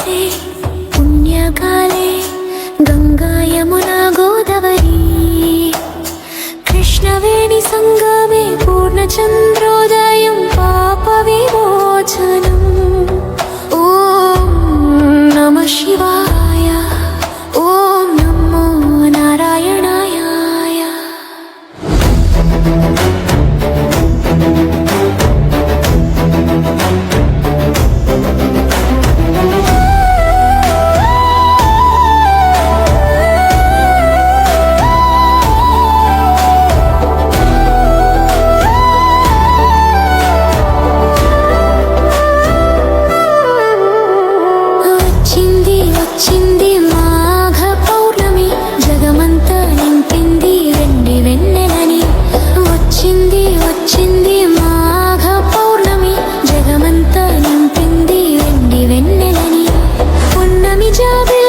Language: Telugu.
వీసే పుణ్యకాలే గంగా యమున గోదావరి కృష్ణవేణి సంగమే పూర్ణచంద్ర వచ్చింది మాఘ పౌర్ణమి జగమంత నింపింది వెండి వెన్నెలని. వచ్చింది వచ్చింది మాఘ పౌర్ణమి జగమంత నింపింది వెండి వెన్నెలని. పున్నమి జాబిల్